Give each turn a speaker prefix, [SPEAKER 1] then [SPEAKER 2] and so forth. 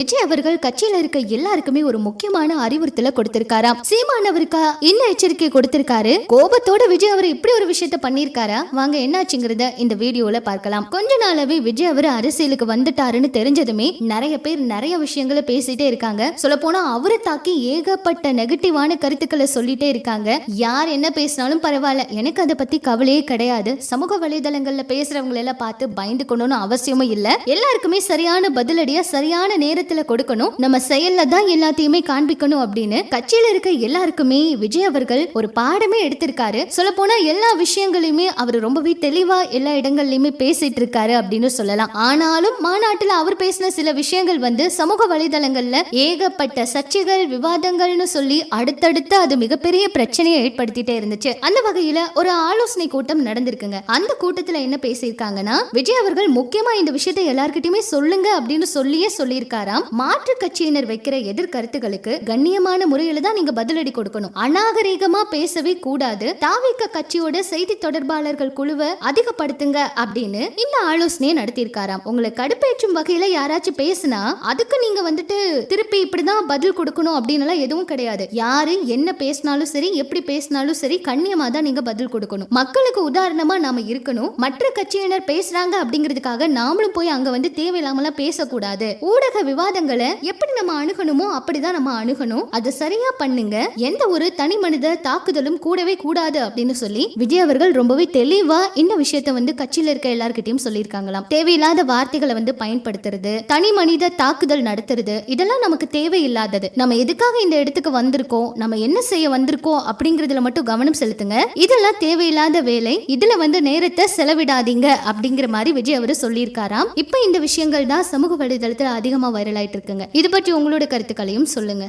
[SPEAKER 1] விஜய் அவர்கள் கட்சியில இருக்க எல்லாருக்குமே ஒரு முக்கியமான அறிவுறுத்தல கொடுத்திருக்காராம். சீமான் அவருக்கா? என்ன எச்சரிக்கை கொடுத்திருக்காரு? கோபத்தோட விஜய் அவர் இப்படி ஒரு விஷயத்த பண்ணிருக்காரா வாங்க என்னாச்சுங்கிறத இந்த வீடியோல பார்க்கலாம். கொஞ்ச நாளாவே விஜய் அவர் அரசியலுக்கு வந்துட்டாருன்னு தெரிஞ்சதுமே நிறைய பேர் நிறைய விஷயங்களை பேசிட்டே இருக்காங்க. சொல்ல போனா அவரை தாக்கி ஏகப்பட்ட நெகட்டிவான கருத்துக்களை சொல்லிட்டே இருக்காங்க. யார் என்ன பேசினாலும் பரவாயில்ல. எனக்கு அதை பத்தி கவலையே கிடையாது. சமூக வலைதளங்கள்ல பேசுறவங்களை எல்லாம் பார்த்து பயந்துக்கணும்னு அவசியமும் இல்ல. எல்லாருக்குமே சரியான பதிலடியா சரியான நேரத்தை நேரத்துல கொடுக்கணும். நம்ம செயல்ல தான் எல்லாத்தையுமே காண்பிக்கணும் அப்படின்னு கட்சியில இருக்க எல்லாருக்குமே விஜய் அவர்கள் ஒரு பாடமே எடுத்திருக்காரு. சொல்ல போனா எல்லா விஷயங்களையுமே அவர் ரொம்பவே தெளிவா எல்லா இடங்கள்லயுமே பேசிட்டு இருக்காரு அப்படின்னு சொல்லலாம். ஆனாலும் மாநாட்டுல அவர் பேசின சில விஷயங்கள் வந்து சமூக வலைதளங்கள்ல ஏகப்பட்ட சர்ச்சைகள் விவாதங்கள்னு சொல்லி அடுத்தடுத்து அது மிகப்பெரிய பிரச்சனையை ஏற்படுத்திட்டே இருந்துச்சு. அந்த வகையில ஒரு ஆலோசனை கூட்டம் நடந்திருக்குங்க. அந்த கூட்டத்துல என்ன பேசியிருக்காங்கன்னா விஜய் அவர்கள் முக்கியமா இந்த விஷயத்தை எல்லார்கிட்டயுமே சொல்லுங்க அப்படின்னு சொல்லியே சொல்லியிருக்காராம் மாற்று கட்சியினர் வைக்கிற எதிர்கருத்துகளுக்கு கண்ணியமான முறையில தான் நீங்க பதிலடி கொடுக்கணும். அநாகரீகமா பேசவே கூடாது. தாவிக்க கட்சியோட செய்தி தொடர்பாளர்கள் குழுவை அதிகப்படுத்துங்க அப்படின்னு இந்த ஆலோசனையை நடத்தியிருக்காராம். உங்களை கடுப்பேற்றும் வகையில யாராச்சும் பேசுனா அதுக்கு நீங்க வந்துட்டு திருப்பி இப்படிதான் பதில் கொடுக்கணும் அப்படின்னு எல்லாம் எதுவும் கிடையாது. யாரு என்ன பேசினாலும் சரி எப்படி பேசினாலும் சரி கண்ணியமா தான் நீங்க பதில் கொடுக்கணும். மக்களுக்கு உதாரணமா நாம இருக்கணும். மற்ற கட்சியினர் பேசுறாங்க அப்படிங்கிறதுக்காக நாமளும் போய் அங்க வந்து தேவையில்லாமலாம் பேசக்கூடாது. ஊடக விவாதங்களை எப்படி நம்ம அணுகணுமோ அப்படிதான் நம்ம அணுகணும். அதை சரியா பண்ணுங்க. எந்த ஒரு தனி மனித தாக்குதலும் கூடவே கூடாது அப்படின்னு சொல்லி விஜய் அவர்கள் ரொம்பவே தெளிவா இந்த விஷயத்த வந்து கட்சியில இருக்க எல்லார்கிட்டயும் சொல்லியிருக்காங்களாம். தேவையில்லாத வார்த்தைகளை வந்து பயன்படுத்துறது தனி மனித தாக்குதல் நடத்துறது இதெல்லாம் நமக்கு தேவையில்லாதது. நம்ம எதுக்காக இந்த இடத்துக்கு வந்திருக்கோம்? நம்ம என்ன செய்ய வந்திருக்கோம்? அப்படிங்கறதுல மட்டும் கவனம் செலுத்துங்க. இதெல்லாம் தேவையில்லாத வேலை. இதுல வந்து நேரத்தை செலவிடாதீங்க அப்படிங்கிற மாதிரி விஜய் அவர் சொல்லியிருக்காராம். இப்ப இந்த விஷயங்கள் தான் சமூக வலைதளத்துல அதிகமா வைரல் ஆயிட்டு இருக்குங்க. இது பற்றி உங்களோட கருத்துக்களையும் சொல்லுங்க.